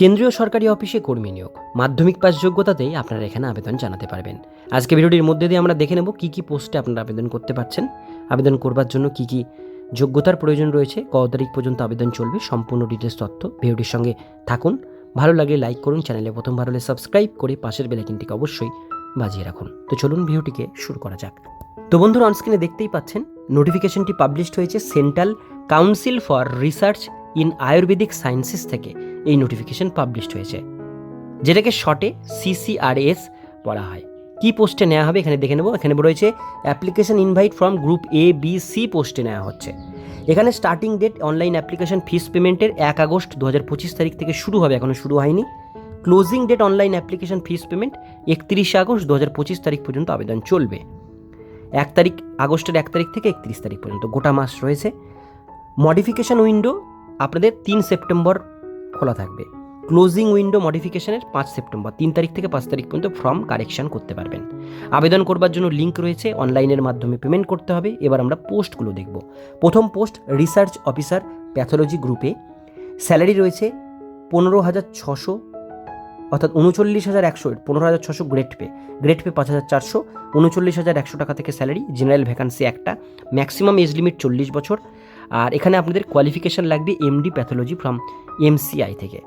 কেন্দ্রীয় সরকারি অফিসে কর্মী নিয়োগ। মাধ্যমিক পাস যোগ্যতাতেই আপনারা এখানে আবেদন জানাতে পারবেন। আজকে ভিডিওটির মধ্যে দিয়ে আমরা দেখে নেব কী কী পোস্টে আপনারা আবেদন করতে পারছেন। আবেদন করবার জন্য কী কী যোগ্যতার প্রয়োজন রয়েছে কত তারিখ পর্যন্ত আবেদন চলবে, সম্পূর্ণ ডিটেলস তথ্য ভিডিওটির সঙ্গে থাকুন। ভালো লাগলে লাইক করুন, চ্যানেলে প্রথমবার হলে সাবস্ক্রাইব করে পাশের বেলাইকিনটিকে অবশ্যই বাজিয়ে রাখুন। তো চলুন ভিডিওটিকে শুরু করা যাক। তো বন্ধুরা অনস্ক্রিনে দেখতেই পাচ্ছেন নোটিফিকেশনটি পাবলিশড হয়েছে central council for research in Ayurvedic sciences থেকে এই নোটিফিকেশন পাবলিশড হয়েছে, যেটাকে শর্টে সিসিআরএস বলা হয়। কি পোস্টে নেওয়া হবে এখানে দেখে নেব। এখানে রয়েছে application invite from group A, B, C পোস্টে নেওয়া হচ্ছে। এখানে starting date, online application fees পেমেন্টের এক আগস্ট দু হাজার পঁচিশ তারিখ থেকে শুরু হবে এখনও শুরু হয়নি। Closing date, online application fees payment, একত্রিশে আগস্ট দু হাজার পঁচিশ তারিখ পর্যন্ত আবেদন চলবে। এক তারিখ, আগস্টের এক তারিখ থেকে একত্রিশ তারিখ পর্যন্ত, গোটা মাস রয়েছে। মডিফিকেশন উইন্ডো আপনাদের তিন সেপ্টেম্বর খোলা থাকবে। ক্লোজিং উইন্ডো মডিফিকেশনের পাঁচ সেপ্টেম্বর, তিন তারিখ থেকে পাঁচ তারিখ পর্যন্ত ফর্ম কারেকশন করতে পারবেন। আবেদন করবার জন্য লিঙ্ক রয়েছে, অনলাইনের মাধ্যমে পেমেন্ট করতে হবে। এবার আমরা পোস্টগুলো দেখব। প্রথম পোস্ট, রিসার্চ অফিসার প্যাথোলজি গ্রুপে। স্যালারি রয়েছে পনেরো হাজার ছশো, অর্থাৎ উনচল্লিশ হাজার একশো, পনেরো হাজার ছশো গ্রেড পে। গ্রেড পে পাঁচ হাজার চারশো, উনচল্লিশ হাজার একশো টাকা থেকে স্যালারি, জেনারেল ভ্যাকান্সি একটা। ম্যাক্সিমাম এজ লিমিট চল্লিশ বছর। আর এখানে আপনাদের কোয়ালিফিকেশান লাগবে M D pathology from M C I থেকে।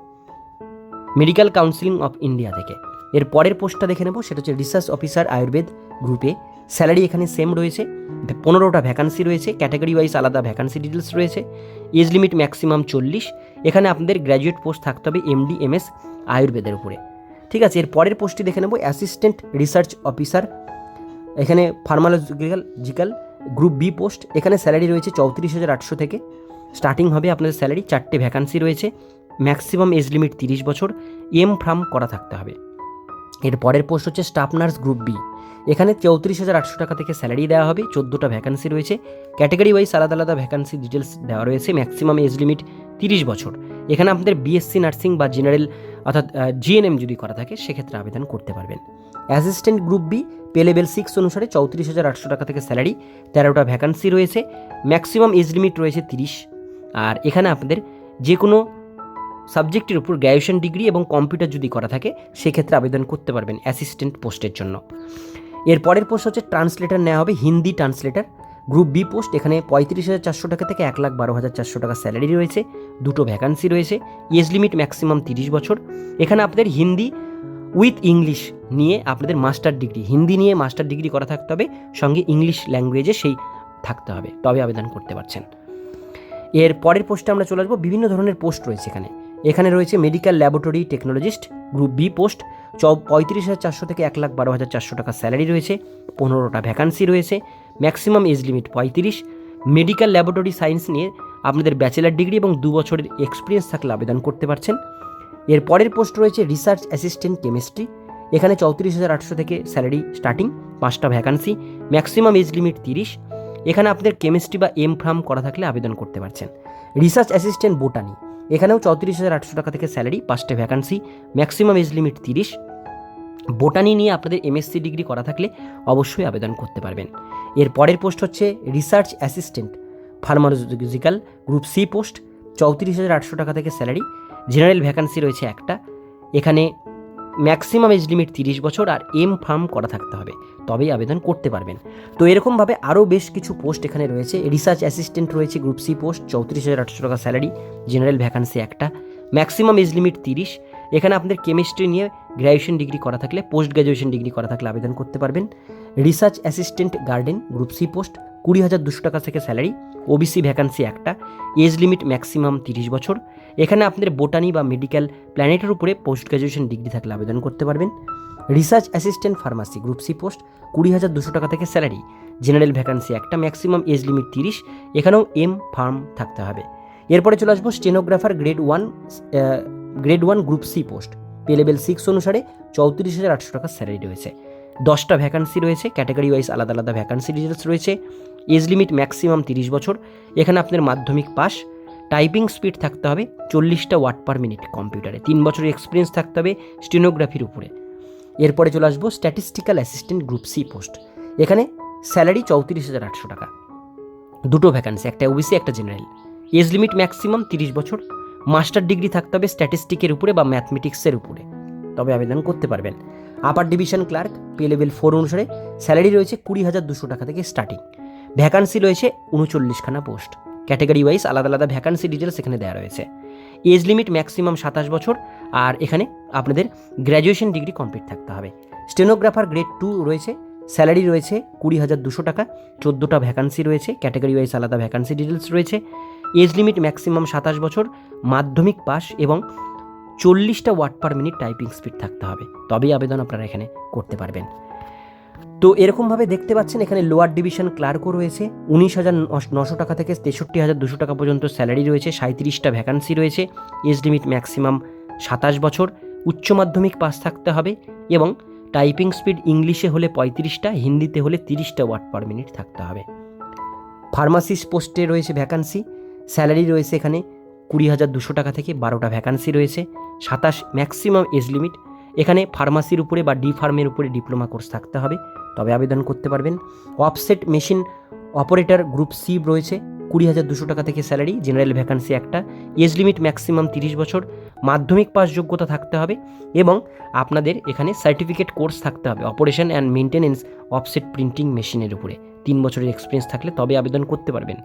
মেডিকেল কাউন্সিলিং অফ ইন্ডিয়া থেকে। এর পরের পোস্টটা দেখে নেব, সেটা হচ্ছে রিসার্চ অফিসার আয়ুর্বেদ গ্রুপে স্যালারি এখানে সেম রয়েছে পনেরোটা ভ্যাকান্সি রয়েছে ক্যাটাগরি ওয়াইজ আলাদা ভ্যাকান্সি ডিটেলস রয়েছে। এজ লিমিট ম্যাক্সিমাম চল্লিশ। এখানে আপনাদের গ্র্যাজুয়েট পোস্ট থাকতে হবে এমডি এমএস আয়ুর্বেদের উপরে। ঠিক আছে, এর পরের পোস্টটি দেখে নেব অ্যাসিস্ট্যান্ট রিসার্চ অফিসার এখানে ফার্মালজিক্যাল জিক্যাল গ্রুপ বি পোস্ট। এখানে স্যালারি রয়েছে চৌত্রিশ হাজার আটশো থেকে। স্টার্টিং হবে আপনাদের স্যালারি, চারটে ভ্যাকান্সি রয়েছে। ম্যাক্সিমাম এজ লিমিট তিরিশ বছর। এম ফ্রাম করা থাকতে হবে। এর পরের পোস্ট হচ্ছে স্টাফ নার্স গ্রুপ বি। এখানে চৌত্রিশ হাজার আটশো টাকা থেকে স্যালারি দেওয়া হবে। চোদ্দোটা ভ্যাকান্সি রয়েছে। ক্যাটাগরি ওয়াইজ আলাদা আলাদা ভ্যাকান্সি ডিটেলস দেওয়া রয়েছে। ম্যাক্সিমাম এজ লিমিট তিরিশ বছর। এখানে আপনাদের বিএসসি নার্সিং বা জেনারেল অর্থাৎ জিএনএম যদি করা থাকে, সেক্ষেত্রে আবেদন করতে পারবেন। Assistant group B pay level six অনুসারে চৌত্রিশ হাজার আটশো টাকা থেকে স্যালারি তেরোটা ভ্যাকান্সি রয়েছে ম্যাক্সিমাম এজ লিমিট রয়েছে তিরিশ। আর এখানে আপনাদের যে কোনো সাবজেক্টের উপর গ্র্যাজুয়েশন ডিগ্রি এবং কম্পিউটার যদি করা থাকে, সেক্ষেত্রে আবেদন করতে পারবেন অ্যাসিস্ট্যান্ট পোস্টের জন্য। এর পরের পোস্ট হচ্ছে ট্রান্সলেটার নেওয়া হবে, Hindi translator group B post, এখানে পঁয়ত্রিশ হাজার চারশো টাকা থেকে এক লাখ বারো হাজার চারশো টাকা স্যালারি রয়েছে, দুটো ভ্যাকান্সি রয়েছে এজ লিমিট ম্যাক্সিমাম তিরিশ বছর। এখানে আপনাদের হিন্দি উইথ ইংলিশ নিয়ে আপনাদের মাস্টার ডিগ্রি হিন্দি নিয়ে মাস্টার ডিগ্রি করা থাকতে হবে, সঙ্গে ইংলিশ ল্যাঙ্গুয়েজে সেই থাকতে হবে, তবে আবেদন করতে পারছেন। এর পরের পোস্টে আমরা চলে আসব, বিভিন্ন ধরনের পোস্ট রয়েছে এখানে। এখানে রয়েছে medical laboratory technologist group B post চ, পঁয়ত্রিশ হাজার চারশো থেকে এক লাখ বারো হাজার চারশো টাকা স্যালারি রয়েছে, পনেরোটা ভ্যাকান্সি রয়েছে। ম্যাক্সিমাম এজ লিমিট পঁয়ত্রিশ। মেডিকেল ল্যাবরেটরি সায়েন্স নিয়ে আপনাদের ব্যাচেলার ডিগ্রি এবং দু বছরের এক্সপিরিয়েন্স থাকলে আবেদন করতে পারছেন। এর পরের পোস্ট রয়েছে রিসার্চ অ্যাসিস্ট্যান্ট কেমিস্ট্রি। এখানে চৌত্রিশ হাজার আটশো থেকে স্যালারি স্টার্টিং, পাঁচটা ভ্যাকান্সি, ম্যাক্সিমাম এজ লিমিট তিরিশ। এখানে আপনাদের কেমিস্ট্রি বা এম ফার্ম করা থাকলে আবেদন করতে পারছেন। রিসার্চ অ্যাসিস্ট্যান্ট বোটানি, এখানেও চৌত্রিশ হাজার আটশো টাকা থেকে স্যালারি, পাঁচটা ভ্যাকান্সি, ম্যাক্সিমাম এজ লিমিট তিরিশ। বোটানি নিয়ে আপনাদের এমএসসি ডিগ্রি করা থাকলে অবশ্যই আবেদন করতে পারবেন। এর পরের পোস্ট হচ্ছে research assistant pharmacological group C post, চৌত্রিশ হাজার আটশো টাকা থেকে স্যালারি, জেনারেল ভ্যাকান্সি রয়েছে একটা। এখানে ম্যাক্সিমাম এজ লিমিট তিরিশ বছর আর এম ফার্ম করা থাকতে হবে, তবেই আবেদন করতে পারবেন। তো এরকমভাবে আরও বেশ কিছু পোস্ট এখানে রয়েছে। রিসার্চ অ্যাসিস্ট্যান্ট রয়েছে গ্রুপ সি পোস্ট, চৌত্রিশ হাজার আটশো টাকা স্যালারি, জেনারেল ভ্যাকান্সি একটা। ম্যাক্সিমাম এজ লিমিট তিরিশ। এখানে আপনাদের কেমিস্ট্রি নিয়ে গ্র্যাজুয়েশন ডিগ্রি করা থাকলে পোস্ট গ্র্যাজুয়েশন ডিগ্রি করা থাকলে আবেদন করতে পারবেন। Research assistant garden group C post কুড়ি হাজার দুশো টাকা থেকে স্যালারি ওবিসি ভ্যাকান্সি একটা এজ লিমিট ম্যাক্সিমাম তিরিশ বছর। এখানে আপনাদের বোটানি বা মেডিকেল প্ল্যানেটের উপরে পোস্ট গ্র্যাজুয়েশন ডিগ্রি থাকলে আবেদন করতে পারবেন। Research assistant pharmacy group C post কুড়ি হাজার দুশো টাকা থেকে স্যালারি জেনারেল ভ্যাকান্সি একটা ম্যাক্সিমাম এজ লিমিট তিরিশ, এখানেও এম ফার্ম থাকতে হবে। এরপরে চলে আসব stenographer grade one grade one group C post pay level six অনুসারে চৌত্রিশ হাজার আটশো টাকা স্যালারি রয়েছে। দশটা ভ্যাকান্সি রয়েছে ক্যাটাগরি ওয়াইজ আলাদা আলাদা ভ্যাকান্সি ডিটেলস রয়েছে। এজ লিমিট ম্যাক্সিমাম তিরিশ বছর, এখানে আপনার মাধ্যমিক পাস টাইপিং স্পিড থাকতে হবে চল্লিশটা ওয়াট পার মিনিট কম্পিউটারে তিন বছরের এক্সপিরিয়েন্স থাকতে হবে স্টেনোগ্রাফির উপরে। এরপরে চলে আসব statistical assistant group C post এখানে স্যালারি চৌত্রিশ হাজার আটশো টাকা। দুটো ভ্যাকান্সি একটা ওবিসি একটা জেনারেল এজ লিমিট ম্যাক্সিমাম তিরিশ বছর মাস্টার ডিগ্রি থাকতে হবে স্ট্যাটিস্টিকের উপরে বা ম্যাথমেটিক্সের উপরে। তবে আবেদন করতে পারবেন। Upper division clerk pay level four অনুসারে স্যালারি রয়েছে কুড়ি হাজার দুশো টাকা থেকে স্টার্টিং। ভ্যাকান্সি রয়েছে উনচল্লিশখানা পোস্ট। ক্যাটাগরি ওয়াইজ আলাদা আলাদা ভ্যাকান্সি ডিটেলস এখানে দেওয়া রয়েছে। এজ লিমিট ম্যাক্সিমাম সাতাশ বছর আর এখানে আপনাদের গ্র্যাজুয়েশন ডিগ্রি কমপ্লিট থাকতে হবে। স্টেনোগ্রাফার গ্রেড টু রয়েছে, স্যালারি রয়েছে কুড়ি হাজার দুশো টাকা, চোদ্দোটা ভ্যাকান্সি রয়েছে, ক্যাটাগরি ওয়াইজ আলাদা ভ্যাকান্সি ডিটেলস রয়েছে। এজ লিমিট ম্যাক্সিমাম সাতাশ বছর, মাধ্যমিক পাস এবং চল্লিশটা ওয়াট পার মিনিট টাইপিং স্পিড থাকতে হবে। তবেই আবেদন আপনারা এখানে করতে পারবেন। তো এরকমভাবে দেখতে পাচ্ছেন, এখানে লোয়ার ডিভিশন ক্লার্কও রয়েছে। উনিশ হাজার নশো টাকা থেকে তেষট্টি হাজার দুশো টাকা পর্যন্ত স্যালারি রয়েছে সাঁত্রিশটা ভ্যাকান্সি রয়েছে। এজ লিমিট ম্যাক্সিমাম সাতাশ বছর, উচ্চ মাধ্যমিক পাস থাকতে হবে এবং টাইপিং স্পিড ইংলিশে হলে পঁয়ত্রিশটা, হিন্দিতে হলে তিরিশটা ওয়াট পার মিনিট থাকতে হবে। ফার্মাসিস্ট পোস্টে রয়েছে ভ্যাকান্সি। স্যালারি রয়েছে এখানে কুড়ি হাজার দুশো টাকা থেকে বারোটা ভ্যাকান্সি রয়েছে, সাতাশ ম্যাক্সিমাম এজ লিমিট এখানে ফার্মাসির উপরে বা ডি ফার্মের উপরে ডিপ্লোমা কোর্স থাকতে হবে, তবে আবেদন করতে পারবেন। Offset machine operator group C রয়েছে, কুড়ি হাজার দুশো টাকা থেকে স্যালারি জেনারেল ভ্যাকান্সি একটা। এজ লিমিট ম্যাক্সিমাম তিরিশ বছর, মাধ্যমিক পাস যোগ্যতা থাকতে হবে এবং আপনাদের এখানে সার্টিফিকেট কোর্স থাকতে হবে operation and maintenance offset printing মেশিনের উপরে। তিন বছরের এক্সপিরিয়েন্স থাকলে তবে আবেদন করতে পারবেন।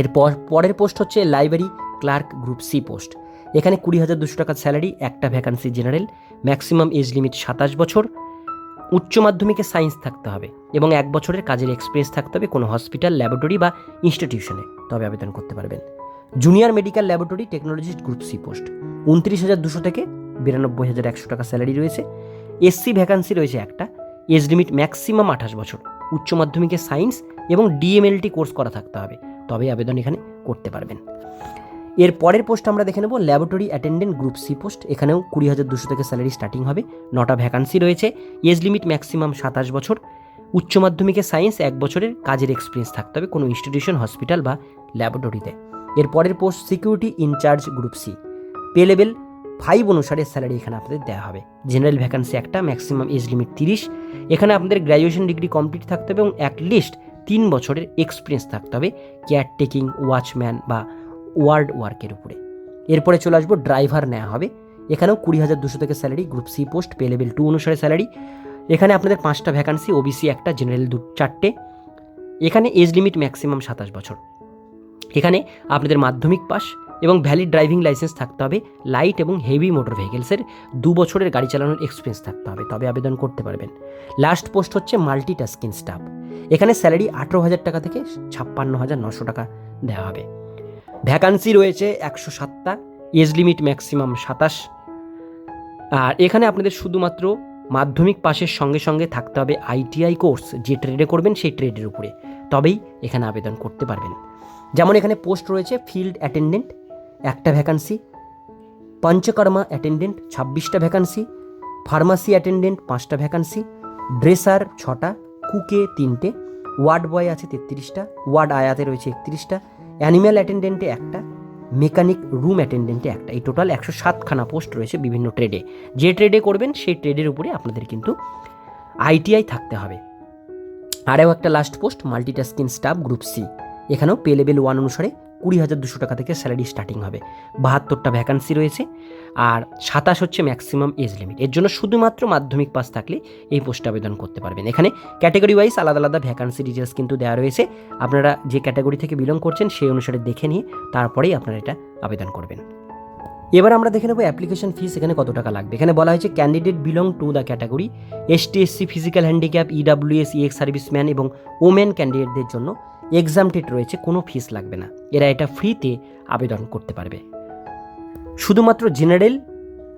এরপর পরের পোস্ট হচ্ছে library clerk group C post. এখানে কুড়ি হাজার দুশো টাকার স্যালারি, একটা vacancy general, maximum age limit সাতাশ বছর, উচ্চ মাধ্যমিকে সায়েন্স থাকতে হবে এবং এক বছরের কাজের এক্সপিরিয়েন্স থাকতে হবে কোনো হসপিটাল ল্যাবরেটরি বা ইনস্টিটিউশনে তবে আবেদন করতে পারবেন। Junior medical laboratory technologist group C post উনত্রিশ হাজার দুশো থেকে বিরানব্বই হাজার একশো টাকা স্যালারি রয়েছে। এসসি ভ্যাকান্সি রয়েছে একটা, এজ লিমিট ম্যাক্সিমাম আঠাশ বছর, উচ্চ মাধ্যমিকে সায়েন্স এবং ডিএমএলটি কোর্স করা থাকতে হবে। তবে আবেদন এখানে করতে পারবেন। এর পরের পোস্ট আমরা দেখে নেব laboratory attendant group C post এখানেও কুড়ি হাজার দুশো থেকে স্যালারি স্টার্টিং হবে। নটা ভ্যাকান্সি রয়েছে এজ লিমিট ম্যাক্সিমাম সাতাশ বছর, উচ্চ মাধ্যমিকে সায়েন্স এক বছরের কাজের এক্সপিরিয়েন্স থাকতে হবে কোনো ইনস্টিটিউশন হসপিটাল বা ল্যাবরেটরিতে এর পরের post security in-charge group C pay level five অনুসারে স্যালারি এখানে আপনাদের দেওয়া হবে। জেনারেল ভ্যাকান্সি একটা ম্যাক্সিমাম এজ লিমিট তিরিশ, এখানে আপনাদের গ্র্যাজুয়েশন ডিগ্রি কমপ্লিট থাকতে হবে এবং অ্যাটলিস্ট তিন বছরের এক্সপিরিয়েন্স থাকতে হবে কেয়ার টেকিং ওয়াচম্যান বা ওয়ার্ড ওয়ার্কের উপরে। এরপরে চলে আসব ড্রাইভার নেওয়া হবে। এখানেও কুড়ি হাজার দুশো থেকে salary group C post pay level two অনুসারে স্যালারি এখানে আপনাদের পাঁচটা ভ্যাকান্সি ওবিসি একটা জেনারেল দু, চারটে। এখানে এজ লিমিট ম্যাক্সিমাম সাতাশ বছর। এখানে আপনাদের মাধ্যমিক পাস এবং ভ্যালিড ড্রাইভিং লাইসেন্স থাকতে হবে লাইট এবং হেভি মোটর ভেহিকেলসের দু বছরের গাড়ি চালানোর এক্সপিরিয়েন্স থাকতে হবে, তবে আবেদন করতে পারবেন। লাস্ট পোস্ট হচ্ছে মাল্টি টাস্কিং স্টাফ এখানে স্যালারি আঠেরো হাজার টাকা থেকে ছাপ্পান্ন হাজার নশো টাকা দেওয়া হবে। ভ্যাকান্সি রয়েছে একশো সাতটা এজ লিমিট ম্যাক্সিমাম সাতাশ। আর এখানে আপনাদের শুধুমাত্র মাধ্যমিক পাশের সঙ্গে সঙ্গে থাকতে হবে আইটিআই কোর্স যে ট্রেডে করবেন সেই ট্রেডের উপরে। তবেই এখানে আবেদন করতে পারবেন। যেমন এখানে পোস্ট রয়েছে ফিল্ড অ্যাটেন্ডেন্ট একটা ভ্যাকান্সি পঞ্চকর্মা অ্যাটেন্ডেন্ট ছাব্বিশটা ভ্যাকান্সি ফার্মাসি অ্যাটেন্ডেন্ট পাঁচটা ভ্যাকান্সি ড্রেসার ছটা কুকে তিনটে ওয়ার্ড বয় আছে তেত্রিশটা ওয়ার্ড আয়াতে রয়েছে একত্রিশটা অ্যানিম্যাল অ্যাটেন্ডেন্টে একটা মেকানিক রুম অ্যাটেন্ডেন্টে একটা। এই টোটাল একশো সাতখানা পোস্ট রয়েছে বিভিন্ন ট্রেডে যে ট্রেডে করবেন, সেই ট্রেডের উপরে আপনাদের কিন্তু আইটিআই থাকতে হবে। আরও একটা last post multitasking staff group C এখানেও পে লেভেল ওয়ান অনুসারে কুড়ি হাজার দুশো টাকা থেকে স্যালারি স্টার্টিং হবে। বাহাত্তরটা ভ্যাকান্সি রয়েছে আর সাতাশ হচ্ছে ম্যাক্সিমাম এজ লিমিট এর জন্য শুধুমাত্র মাধ্যমিক পাস থাকলে এই পোস্টে আবেদন করতে পারবেন। এখানে ক্যাটাগরি ওয়াইজ আলাদা আলাদা ভ্যাকান্সি ডিটেলস কিন্তু দেওয়া রয়েছে। আপনারা যে ক্যাটাগরি থেকে বিলং করছেন সেই অনুসারে দেখে নিয়ে তারপরেই আপনারা এটা আবেদন করবেন। এবার আমরা দেখে নেব অ্যাপ্লিকেশন ফিস এখানে কত টাকা লাগবে। এখানে বলা হয়েছে candidate belong to the category ST SC physical handicap EWS ex serviceman এবং ওমেন ক্যান্ডিডেটদের জন্য এক্সামটেড রয়েছে, কোনো ফিস লাগবে না। এরা এটা ফ্রিতে আবেদন করতে পারবে। শুধুমাত্র জেনারেল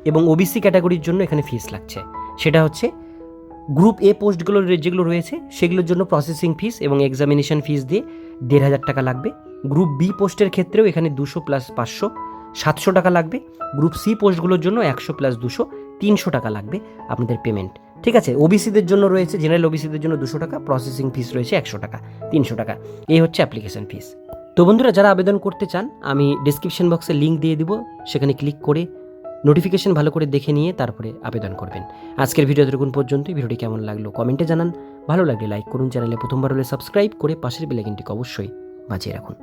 এবং ওবিসি ক্যাটাগরির জন্য এখানে ফিস লাগছে। সেটা হচ্ছে গ্রুপ এ পোস্টগুলো যেগুলো রয়েছে, সেগুলোর জন্য প্রসেসিং ফিস এবং এক্সামিনেশন ফিস দিয়ে দেড় হাজার টাকা লাগবে। গ্রুপ বি পোস্টের ক্ষেত্রেও এখানে দুশো প্লাস পাঁচশো, সাতশো টাকা লাগবে। গ্রুপ সি পোস্টগুলোর জন্য একশো প্লাস দুশো, তিনশো টাকা লাগবে আপনাদের পেমেন্ট ঠিক আছে ওবিসিদের জন্য রয়েছে জেনারেল ওবিসিদের জন্য দুশো টাকা প্রসেসিং ফিস রয়েছে একশো টাকা, তিনশো টাকা। এই হচ্ছে অ্যাপ্লিকেশন ফিস তো বন্ধুরা, যারা আবেদন করতে চান, আমি ডিসক্রিপশন বক্সে লিঙ্ক দিয়ে দিব, সেখানে ক্লিক করে নোটিফিকেশন ভালো করে দেখে নিয়ে তারপরে আবেদন করবেন। আজকের ভিডিও এতটুকুন পর্যন্তই। ভিডিওটি কেমন লাগল কমেন্টে জানান। ভালো লাগলে লাইক করুন চ্যানেলে প্রথমবার হলে সাবস্ক্রাইব করে পাশের বেলাইকিনটিকে অবশ্যই বাঁচিয়ে রাখুন।